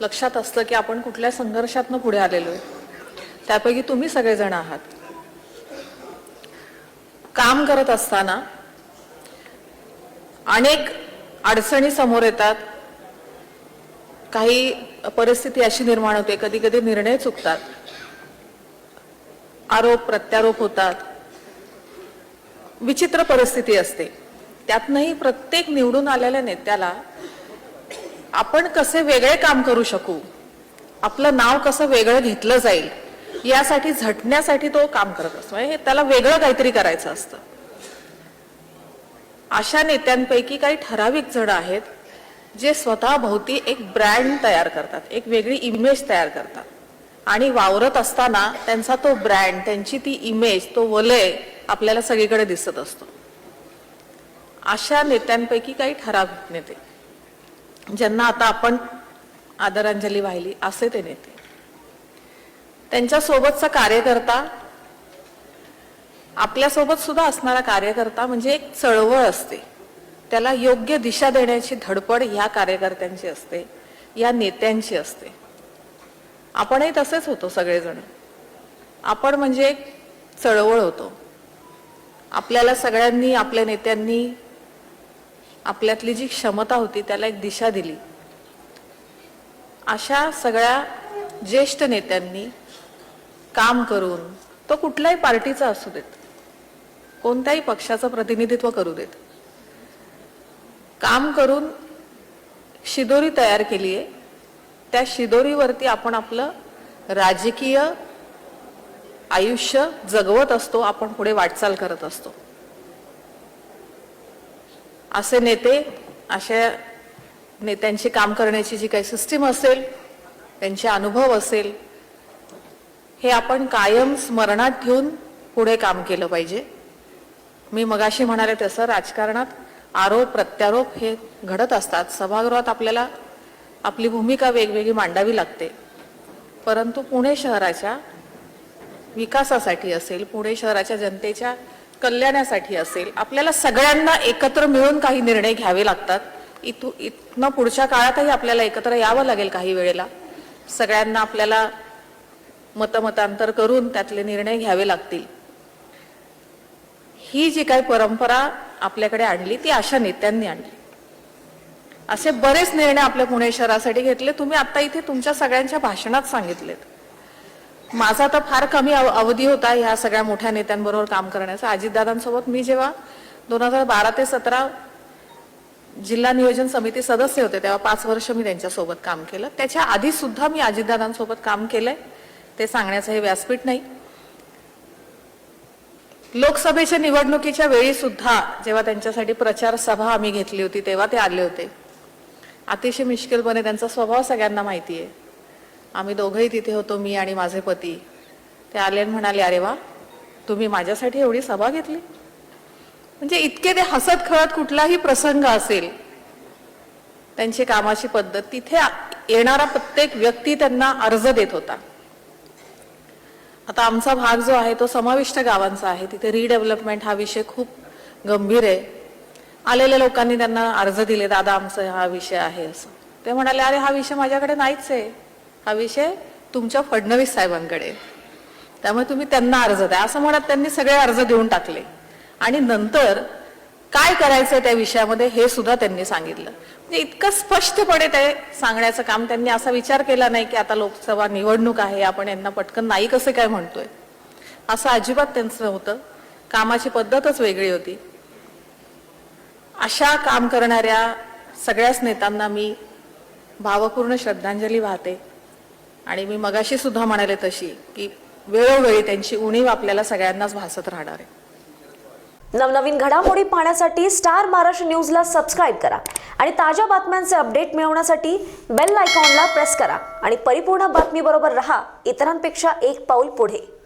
लक्षात असतं की आपण कुठल्या संघर्षातनं पुढे आलेलो आहे. त्यापैकी तुम्ही सगळेजण आहात. काम करत असताना अनेक अडचणी समोर येतात. काही परिस्थिती अशी निर्माण होते कधी कधी निर्णय चुकतात. आरोप प्रत्यारोप होतात. विचित्र परिस्थिती असते. त्यातनंही प्रत्येक निवडून आलेल्या नेत्याला आपण कसे वेगळे काम करू शकू? आपलं नाव कसं वेगळं घेतलं जाईल? यासाठी झटण्यासाठी तो काम करत असतो. म्हणजे त्याला वेगळं काहीतरी करायचं असतं. अशा नेत्यांपैकी काही ठराविक जण आहेत जे स्वतः भोवती एक ब्रँड तयार करतात एक वेगळी इमेज तयार करतात. आणि वावरत असताना त्यांचा तो ब्रँड त्यांची ती इमेज तो वलय आपल्याला सगळीकडे दिसत असतो. अशा नेत्यांपैकी काही ठराविक नेते. ज्यांना आता आपण आदरांजली वाहिली असे ते नेते. त्यांच्या सोबतचा कार्यकर्ता आपल्यासोबत सुद्धा असणारा कार्यकर्ता म्हणजे एक चळवळ असते. त्याला योग्य दिशा देण्याची धडपड ह्या कार्यकर्त्यांची असते या नेत्यांची असते. आपणही तसेच होतो सगळेजण. आपण म्हणजे एक चळवळ होतो. आपल्याला सगळ्यांनी आपल्या नेत्यांनी आपल्यातली जी क्षमता होती त्याला एक दिशा दिली. अशा सगळ्या ज्येष्ठ नेत्यांनी काम करून तो कुठल्याही पार्टीचा असू देत. कोणत्याही पक्षाचं प्रतिनिधित्व करू देत. काम करून शिदोरी तयार केली आहे. त्या शिदोरीवरती आपण आपलं राजकीय आयुष्य जगवत असतो आपण पुढे वाटचाल करत असतो. असे नेते अशा नेत्यांची काम करण्याची जी काही सिस्टीम असेल त्यांचे अनुभव असेल हे आपण कायम स्मरणात ठेवून पुढे काम केलं पाहिजे. मी मगाशी म्हणाले तसं राजकारणात आरोप प्रत्यारोप हे घडत असतात. सभागृहात आपल्याला आपली भूमिका वेगवेगळी मांडावी लागते. परंतु पुणे शहराच्या विकासासाठी असेल पुणे शहराच्या जनतेच्या कल्याणासाठी असेल आपल्याला सगळ्यांना एकत्र मिळून काही निर्णय घ्यावे लागतात. इथू इथनं पुढच्या काळातही आपल्याला एकत्र यावं लागेल काही वेळेला. सगळ्यांना आपल्याला मतमतांतर करून त्यातले निर्णय घ्यावे लागतील. ही जी काही परंपरा आपल्याकडे आणली ती अशा नेत्यांनी आणली. असे बरेच निर्णय आपल्या पुणे शहरासाठी घेतले. तुम्ही आता इथे तुमच्या सगळ्यांच्या भाषणात सांगितलेत. माझा तर फार कमी अव- अवधी होता ह्या सगळ्या मोठ्या नेत्यांबरोबर काम करण्याचा. अजितदादांसोबत मी जेव्हा दोन हजार बारा ते सतरा जिल्हा नियोजन समिती सदस्य होते तेव्हा पाच वर्ष मी त्यांच्यासोबत काम केलं. त्याच्या आधी सुद्धा मी अजितदादांसोबत काम केलंय. ते सांगण्याचं हे व्यासपीठ नाही. लोकसभेच्या निवडणुकीच्या वेळी सुद्धा जेव्हा त्यांच्यासाठी प्रचार सभा आम्ही घेतली होती तेव्हा ते आले होते. अतिशय मिश्किलपणे त्यांचा स्वभाव सगळ्यांना माहिती आहे आम्ही दोघंही तिथे होतो मी आणि माझे पती. ते आले म्हणाले अरे वा तुम्ही माझ्यासाठी एवढी सभा घेतली. म्हणजे इतके ते हसत खळत कुठलाही प्रसंग असेल त्यांची कामाची पद्धत तिथे येणारा प्रत्येक व्यक्ती त्यांना अर्ज देत होता. आता आमचा भाग जो आहे तो समाविष्ट गावांचा आहे. तिथे रिडेव्हलपमेंट हा विषय खूप गंभीर आहे. आलेल्या लोकांनी त्यांना अर्ज दिले दादा आमचा हा विषय आहे असं. ते म्हणाले अरे हा विषय माझ्याकडे नाहीच आहे. हा विषय तुमच्या फडणवीस साहेबांकडे. त्यामुळे तुम्ही त्यांना अर्ज द्या. असं म्हणत त्यांनी सगळे अर्ज देऊन टाकले. आणि नंतर काय करायचं त्या विषयामध्ये हे सुद्धा त्यांनी सांगितलं. म्हणजे इतकं स्पष्टपणे ते सांगण्याचं काम त्यांनी असा विचार केला नाही की आता लोकसभा निवडणूक आहे आपण यांना पटकन नाही कसं काय म्हणतोय. असं अजिबात त्यांचं नव्हतं. कामाची पद्धतच वेगळी होती. अशा काम करणाऱ्या सगळ्याच नेत्यांना मी भावपूर्ण श्रद्धांजली वाहते. आणि मी मगाशी सुद्धा म्हणाले तशी की वेळोवेळी त्यांची उणीव आपल्याला सगळ्यांनाच भासत राहणार आहे. नवनवीन घडामोडी पाहण्यासाठी स्टार महाराष्ट्र न्यूजला सबस्क्राईब करा आणि ताज्या बातम्यांचे अपडेट मिळवण्यासाठी बेल आयकॉनला प्रेस करा. आणि परिपूर्ण बातमीबरोबर रहा इतरांपेक्षा एक पाऊल पुढे.